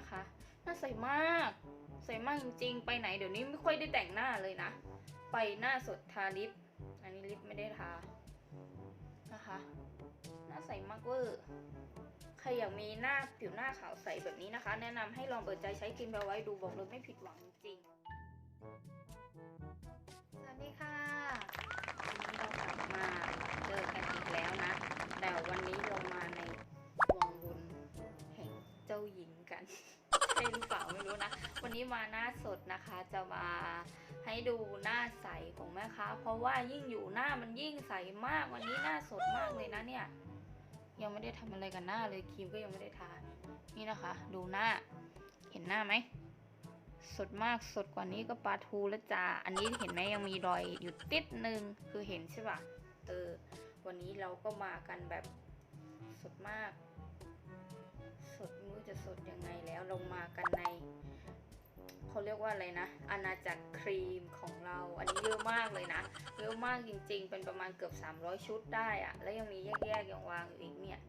นะคะ น่าใส่มาก ใส่มากจริงๆ ไปไหนเดี๋ยวนี้ไม่ค่อยได้แต่งหน้าเลยนะ ไปหน้าสดทาลิป อันนี้ลิปไม่ได้ทา นะคะ น่าใส่มากเวอร์ ใครอยากมีหน้าผิวหน้าขาวใสแบบนี้นะคะ แนะนำให้ลองเปิดใจใช้ครีมเบไว้ดูบอกเลยไม่ผิดหวังจริงๆ ช่หรือเปล่าไม่รู้นะ วันนี้มาหน้าสดนะคะจะมาให้ดูหน้าใสของแม่ค้าเพราะว่ายิ่งอยู่หน้ามันยิ่งใสมากวันนี้หน้าสดมากเลยนะเนี่ย ยังไม่ได้ทำอะไรกับหน้าเลยครีมก็ยังไม่ได้ทานี่นะคะ ดูหน้า เห็นหน้าไหมสดมากสดกว่านี้ก็ปลาทูแล้วจ้าอันนี้เห็นไหมยังมีรอยอยู่ติดนึงคือเห็นใช่ปะเออวันนี้เราก็มากันแบบสดมาก สดไม่รู้จะสดยังไงแล้วเรามากันในเขาเรียกว่าอะไรนะอาณาจักรครีมของเราอันนี้เยอะมากเลยนะเยอะมากจริง ๆ เป็นประมาณเกือบ 300 ชุดได้อะแล้วยังมีแยกๆยังวางอยู่อีกเนี่ย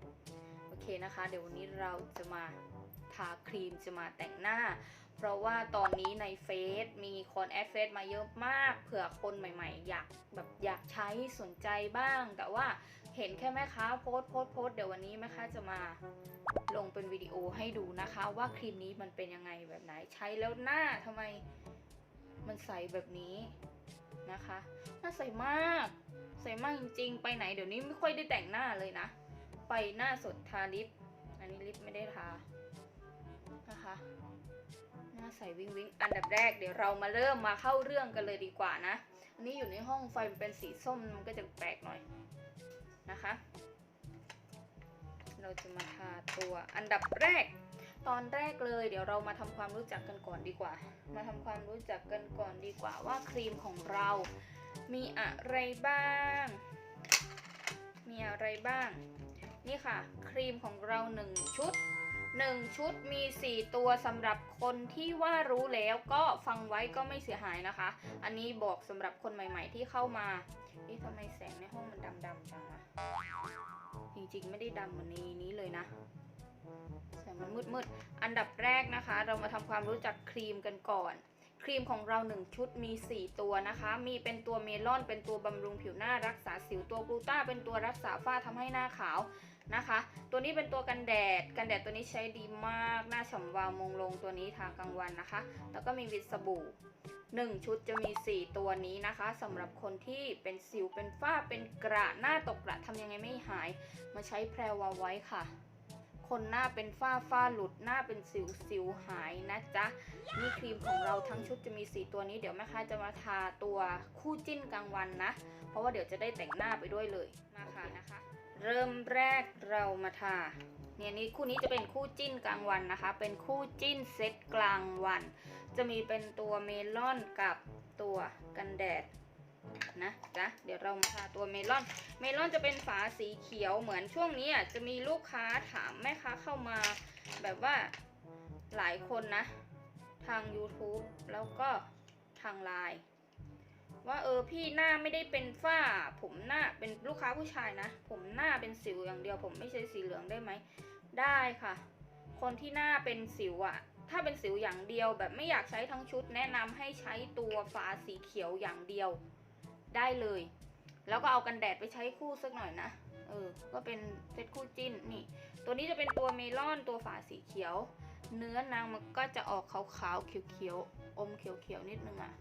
โอเคนะคะ เดี๋ยววันนี้เราจะมาทาครีมจะมาแต่งหน้า เพราะว่าตอนนี้ในเฟซมีคนแอดเฟซมาเยอะมากเผื่อคนใหม่ ๆ อยากแบบอยากใช้สนใจบ้าง แต่ว่า เห็นแค่แม่ค้าโพสโพสโพสเดี๋ยววันนี้แม่ค้าจะมาลงเป็นวิดีโอให้ดูนะคะ ว่าครีมนี้มันเป็นยังไงแบบไหนใช้แล้วหน้าทำไมมันใสแบบนี้นะคะหน้าใสมากใสมากจริงๆ ไปไหนเดี๋ยวนี้ไม่ค่อยได้แต่งหน้าเลยนะ ไปหน้าสดทาลิป อันนี้ลิปไม่ได้ทานะคะหน้าใสวิงวิงอันดับแรกเดี๋ยวเรามาเริ่มมาเข้าเรื่องกันเลยดีกว่านะ อันนี้อยู่ในห้องไฟมันเป็นสีส้มมันก็จะแปลกหน่อย นะคะ เราจะมาทาตัวอันดับแรก ตอนแรกเลย เดี๋ยวเรามาทำความรู้จักกันก่อนดีกว่า มาทำความรู้จักกันก่อนดีกว่าว่าครีมของเรา มีอะไรบ้าง มีอะไรบ้าง นี่ค่ะ ครีมของเราหนึ่งชุด1ชุดมี 4 ตัวสำหรับคนที่ว่ารู้แล้วก็ฟังไว้ก็ไม่เสียหายนะคะ อันนี้บอกสำหรับคนใหม่ ๆ ที่เข้ามา เอ๊ะทำไมแสงในห้องมันดำๆจังวะจริงๆไม่ได้ดำเหมือนในนี้เลยนะแสงมันมืดๆอันดับแรกนะคะ เรามาทำความรู้จักครีมกันก่อนครีมของเรา 1 ชุดมี 4 ตัวนะคะ มีเป็นตัวเมลอน เป็นตัวบำรุงผิวหน้ารักษาสิว ตัวกลูต้า เป็นตัวรักษาฝ้าทำให้หน้าขาวนะคะ ตัวนี้เป็นตัวกันแดด กันแดดตัวนี้ใช้ดีมาก หน้าฉ่ำวาวมงลงตัวนี้ทากลางวันนะคะ แล้วก็มีวิตสบู่ 1 ชุดจะมี 4 ตัวนี้นะคะสำหรับคนที่เป็นสิวเป็นฝ้าเป็นกระหน้าตกกระทำยังไงไม่หาย มาใช้แพรวาไว้ค่ะ คนหน้าเป็นฝ้าฝ้าหลุดหน้าเป็นสิวสิวหายนะจ๊ะนี่ครีมของเราทั้งชุดจะมี 4 ตัวนี้เดี๋ยวแม่ค้าจะมาทาตัวคู่จิ้นกลางวันนะ เพราะว่าเดี๋ยวจะได้แต่งหน้าไปด้วยเลยมาค่ะนะคะ เริ่มแรกเรามาทาเนี่ยนี่คู่นี้จะเป็นคู่จิ้นกลางวันนะคะ เป็นคู่จิ้นเซตกลางวัน จะมีเป็นตัวเมลอนกับตัวกันแดดนะจ๊ะเดี๋ยวเรามาทาตัวเมลอน เมลอนจะเป็นฝาสีเขียวเหมือนช่วงนี้อะจะมีลูกค้าถามแม่ค้าเข้ามา แบบว่าหลายคนนะ ทาง YouTube แล้วก็ทางไลน์ ว่าเออพี่หน้าไม่ได้เป็นฝ้า ผมหน้าเป็นลูกค้าผู้ชายนะ ผมหน้าเป็นสิวอย่างเดียว ผมไม่ใช่สีเหลืองได้ไหม ได้ค่ะ คนที่หน้าเป็นสิวอะถ้าเป็นสิวอย่างเดียวแบบไม่อยากใช้ทั้งชุด แนะนำให้ใช้ตัวฝาสีเขียวอย่างเดียว ได้เลย แล้วก็เอากันแดดไปใช้คู่สักหน่อยนะเออ ก็เป็นเซตคู่จิ้นนี่ ตัวนี้จะเป็นตัวเมลอนตัวฝาสีเขียว เนื้อนางมันก็จะออกขาวๆเขียวๆอมเขียวๆนิดนึงอะ่ะ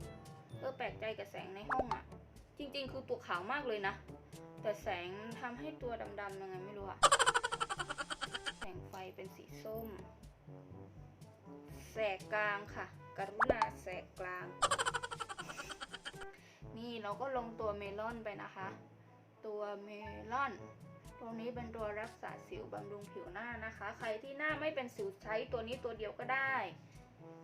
เออแปลกใจกับแสงในห้องอะจริง ๆ คือตัวขาวมากเลยนะ แต่แสงทำให้ตัวดำๆยังไงไม่รู้อะแสงไฟเป็นสีส้ม แสกกลางค่ะ กรุณาแสกกลาง นี่เราก็ลงตัวเมลอนไปนะคะ ตัวเมลอนตัวนี้เป็นตัวรักษาสิวบำรุงผิวหน้านะคะ ใครที่หน้าไม่เป็นสิวใช้ตัวนี้ตัวเดียวก็ได้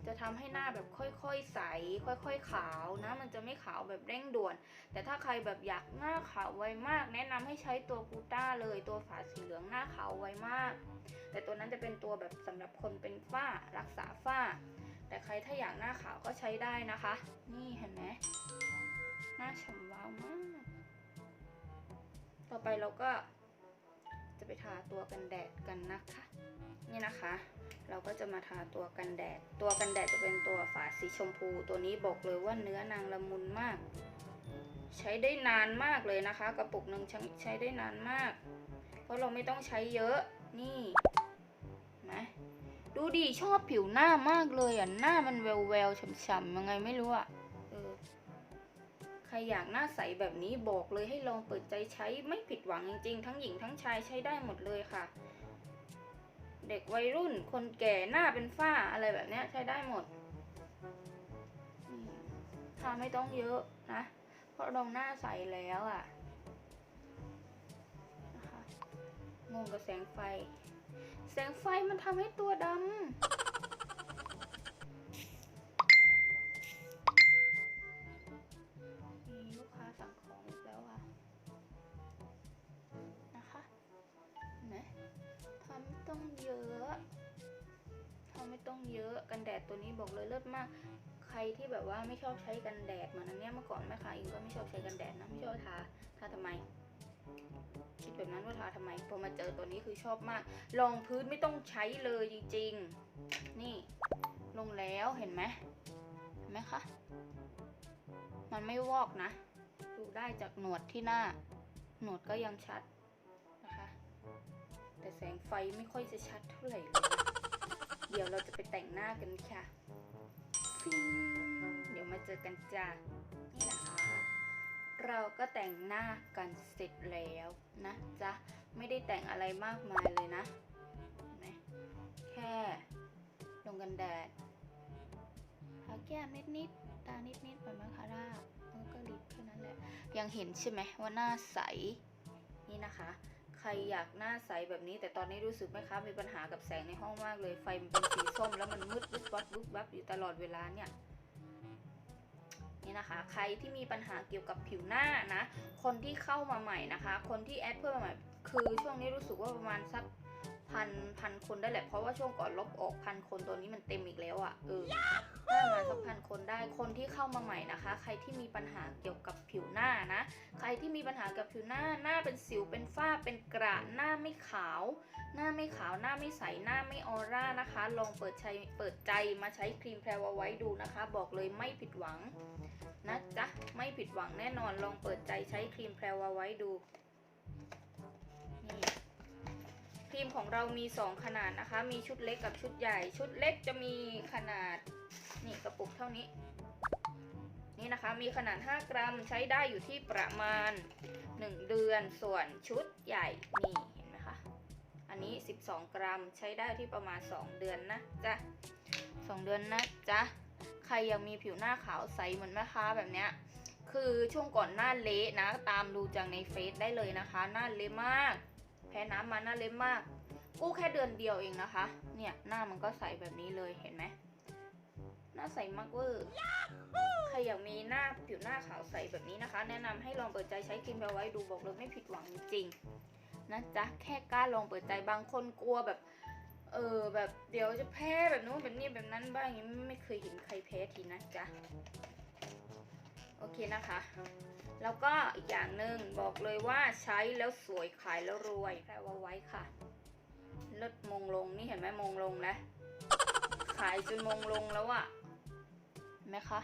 จะทำให้หน้าแบบค่อยๆ ใส ค่อยๆ ขาวนะ มันจะไม่ขาวแบบเร่งด่วน แต่ถ้าใครแบบอยากหน้าขาวไวมาก แนะนำให้ใช้ตัวกูต้าเลยตัวฝาสีเหลืองหน้าขาวไวมาก แต่ตัวนั้นจะเป็นตัวแบบสำหรับคนเป็นฝ้ารักษาฝ้า แต่ใครถ้าอยากหน้าขาวก็ใช้ได้นะคะ นี่เห็นไหมหน้าฉ่ำวาวมาก ต่อไปเราก็จะไปทาตัวกันแดดกันนะคะ นี่นะคะ เราก็จะมาทาตัวกันแดด ตัวกันแดดจะเป็นตัวฝาสีชมพู ตัวนี้บอกเลยว่าเนื้อนางละมุนมาก ใช้ได้นานมากเลยนะคะ กระปุกหนึ่งใช้ได้นานมาก เพราะเราไม่ต้องใช้เยอะนี่นไหมดูดิชอบผิวหน้ามากเลยอะหน้ามันแววแววๆฉ่ำๆยังไงไม่รู้อะเออใครอยากหน้าใสแบบนี้บอกเลยให้ลองเปิดใจใช้ไม่ผิดหวังจริงๆ ทั้งหญิงทั้งชายใช้ได้หมดเลยค่ะ เด็กวัยรุ่น คนแก่หน้าเป็นฝ้าอะไรแบบนี้ใช้ได้หมดทาไม่ต้องเยอะนะ เพราะเราหน้าใสแล้วอะ่ะนะคะงงกับแสงไฟ แสงไฟมันทำให้ตัวดำ กันแดดตัวนี้บอกเลยเลิศมาก ใครที่แบบว่าไม่ชอบใช้กันแดดเหมือนอันเนี้ยเมื่อก่อนแม่ค้าเองก็ไม่ชอบใช้กันแดดนะไม่ชอบทาทาทำไม คิดแบบนั้นว่าทาทำไมพอมาเจอตัวนี้คือชอบมากรองพื้นไม่ต้องใช้เลยจริงๆ นี่ลงแล้วเห็นไหมเห็นไหมคะมันไม่วอกนะดูได้จากหนวดที่หน้า หนวดก็ยังชัดนะคะ แต่แสงไฟไม่ค่อยจะชัดเท่าไหร่เลย เดี๋ยวเราจะไปแต่งหน้ากันค่ะฟิเดี๋ยวมาเจอกันจ้านี่นะคะ เราก็แต่งหน้ากันเสร็จแล้วนะจ๊ะ ไม่ได้แต่งอะไรมากมายเลยนะ แค่ลงกันแดดทาแก้มนิดๆตานิดๆไปมาคาร่าแล้วก็ลิปแค่นั้นแหละ ยังเห็นใช่ไหมว่าหน้าใส นี่นะคะ ใครอยากหน้าใสแบบนี้ แต่ตอนนี้รู้สึกไหมคะมีปัญหากับแสงในห้องมากเลย ไฟมันเป็นสีส้มแล้วมันมืดวุบวับวุบวับอยู่ตลอดเวลาเนี่ยนี่นะคะ ใครที่มีปัญหาเกี่ยวกับผิวหน้านะ คนที่เข้ามาใหม่นะคะ คนที่แอดเพิ่มมาใหม่ คือช่วงนี้รู้สึกว่าประมาณสัก พันพันคนได้แหละ เพราะว่าช่วงก่อนลบออกพันคนตัวนี้มันเต็มอีกแล้วอะ่ะเออได้ประมาณสักพันคนได้คนที่เข้ามาใหม่นะคะ ใครที่มีปัญหาเกี่ยวกับผิวหน้านะ ใครที่มีปัญหากับผิวหน้าหน้าเป็นสิวเป็นฝ้าเป็นกระหน้าไม่ขาว หน้าไม่ขาวหน้าไม่ใสหน้าไม่ออร่านะคะ ลองเปิดใจเปิดใจมาใช้ครีมแพรวาไว้ดูนะคะ บอกเลยไม่ผิดหวังนะจ๊ะไม่ผิดหวังแน่นอนลองเปิดใจใช้ครีมแพรวาไว้ดู ครีมของเรามี 2 ขนาดนะคะ มีชุดเล็กกับชุดใหญ่ ชุดเล็กจะมีขนาดนี่กระปุกเท่านี้ นี่นะคะมีขนาด 5 กรัมใช้ได้อยู่ที่ประมาณ 1 เดือน ส่วนชุดใหญ่นี่เห็นไหมคะ อันนี้ 12 กรัมใช้ได้ที่ประมาณ 2 เดือนนะจ๊ะ2เดือนนะจ๊ะใครยังมีผิวหน้าขาวใสเหมือนแม่ค้าแบบเนี้ยคือช่วงก่อนหน้าเละนะ ตามดูจากในเฟซได้เลยนะคะ หน้าเละมาก แพ้น้ำมาหน้าเละมาก กู้แค่เดือนเดียวเองนะคะ เนี่ยหน้ามันก็ใสแบบนี้เลยเห็นไหมหน้าใสมากเวอร์ใครอยากมีหน้าผิวหน้าขาวใสแบบนี้นะคะ แนะนำให้ลองเปิดใจใช้ครีมเอาไว้ดูบอกเลยไม่ผิดหวังจริงๆนะจ๊ะแค่กล้าลองเปิดใจบางคนกลัวแบบเออแบบเดี๋ยวจะแพ้แบบนู้นแบบนี้แบบนั้นบ้างอย่างนี้ไม่เคยเห็นใครแพ้ทีนะจ๊ะ โอเคนะคะ แล้วก็อีกอย่างหนึ่งบอกเลยว่าใช้แล้วสวยขายแล้วรวยแปลว่าไว้ค่ะเลิศมงลงนี่เห็นไหมมงลงนะขายจนมงลงแล้วอะเห็นไหมคะ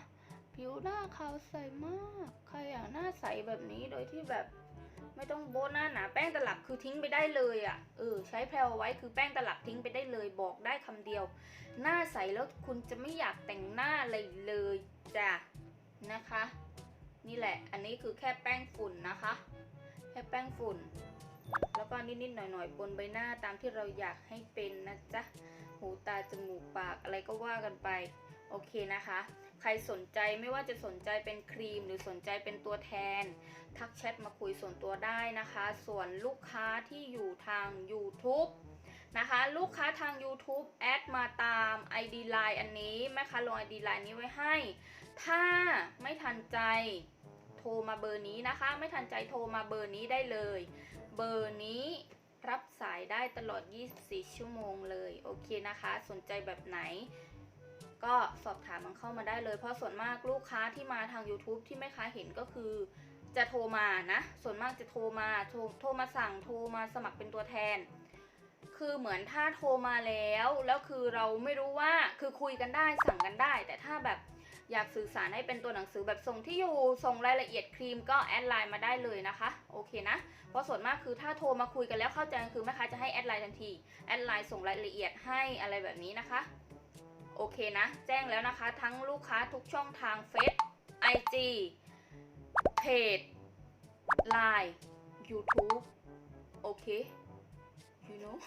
ผิวหน้าขาวใสมากใครอยากหน้าใสแบบนี้โดยที่แบบไม่ต้องโบหน้าหนาแป้งตลับคือทิ้งไปได้เลยอะ่ะเออใช้แพรวไว้คือแป้งตลับทิ้งไปได้เลยบอกได้คำเดียว หน้าใสแล้วคุณจะไม่อยากแต่งหน้าอะไรเลยจ้ะนะคะ นี่แหละ อันนี้คือแค่แป้งฝุ่นนะคะ แค่แป้งฝุ่น แล้วก็นิดๆหน่อยๆบนใบหน้าตามที่เราอยากให้เป็นนะจ๊ะ หูตาจมูกปากอะไรก็ว่ากันไป โอเคนะคะ ใครสนใจไม่ว่าจะสนใจเป็นครีมหรือสนใจเป็นตัวแทน ทักแชทมาคุยส่วนตัวได้นะคะ ส่วนลูกค้าที่อยู่ทาง YouTube นะคะลูกค้าทาง YouTube แอดมาตาม ID Line อันนี้แม่ค้าลง ID Line นี้ไว้ให้ ถ้าไม่ทันใจ โทรมาเบอร์นี้นะคะ ไม่ทันใจโทรมาเบอร์นี้ได้เลย เบอร์นี้รับสายได้ตลอด 24 ชั่วโมงเลย โอเคนะคะ สนใจแบบไหน ก็สอบถามมันเข้ามาได้เลย เพราะส่วนมากลูกค้าที่มาทาง YouTube ที่แม่ค้าเห็นก็คือ จะโทรมานะ ส่วนมากจะโทรมา โทรโทรมาสั่ง โทรมาสมัครเป็นตัวแทน คือเหมือนถ้าโทรมาแล้ว แล้วคือเราไม่รู้ว่า คือคุยกันได้ สั่งกันได้ แต่ถ้าแบบ อยากสื่อสารให้เป็นตัวหนังสือแบบส่งที่อยู่ส่งรายละเอียดครีมก็แอดไลน์มาได้เลยนะคะโอเคนะเพราะส่วนมากคือถ้าโทรมาคุยกันแล้วเข้าใจกันคือแม่ค้าจะให้แอดไลน์ทันทีแอดไลน์ส่งรายละเอียดให้อะไรแบบนี้นะคะโอเคนะ แจ้งแล้วนะคะ ทั้งลูกค้าทุกช่องทางเฟซไอจีเพจไลน์ YouTube โอเค you know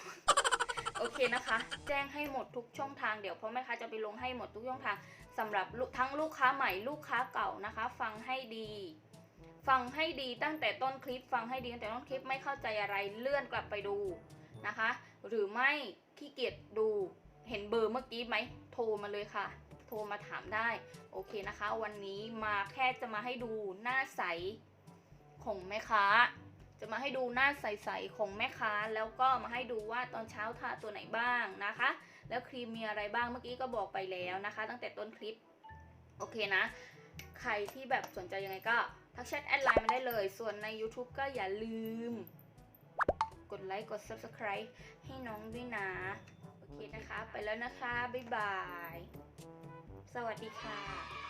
โอเคนะคะ แจ้งให้หมดทุกช่องทางเดี๋ยวพราะแม่ค้าจะไปลงให้หมดทุกช่องทางสำหรับทั้งลูกค้าใหม่ลูกค้าเก่านะคะ ฟังให้ดี ฟังให้ดีตั้งแต่ต้นคลิป ฟังให้ดีตั้งแต่ต้นคลิปไม่เข้าใจอะไรเลื่อนกลับไปดูนะคะ หรือไม่ขี้เกียจดูเห็นเบอร์เมื่อกี้ไหมโทรมาเลยค่ะ โทรมาถามได้ โอเคนะคะ วันนี้มาแค่จะมาให้ดูหน้าใสของแม่ค้า จะมาให้ดูหน้าใสๆของแม่ค้า แล้วก็มาให้ดูว่าตอนเช้าทาตัวไหนบ้างนะคะ แล้วครีมมีอะไรบ้างเมื่อกี้ก็บอกไปแล้วนะคะ ตั้งแต่ต้นคลิปโอเคนะ ใครที่แบบสนใจยังไงก็ทักแชทแอดไลน์มาได้เลย ส่วนใน YouTube ก็อย่าลืม กดไลค์กด Subscribe ให้น้องด้วยนะ โอเคนะคะ ไปแล้วนะคะ บ๊ายบาย สวัสดีค่ะ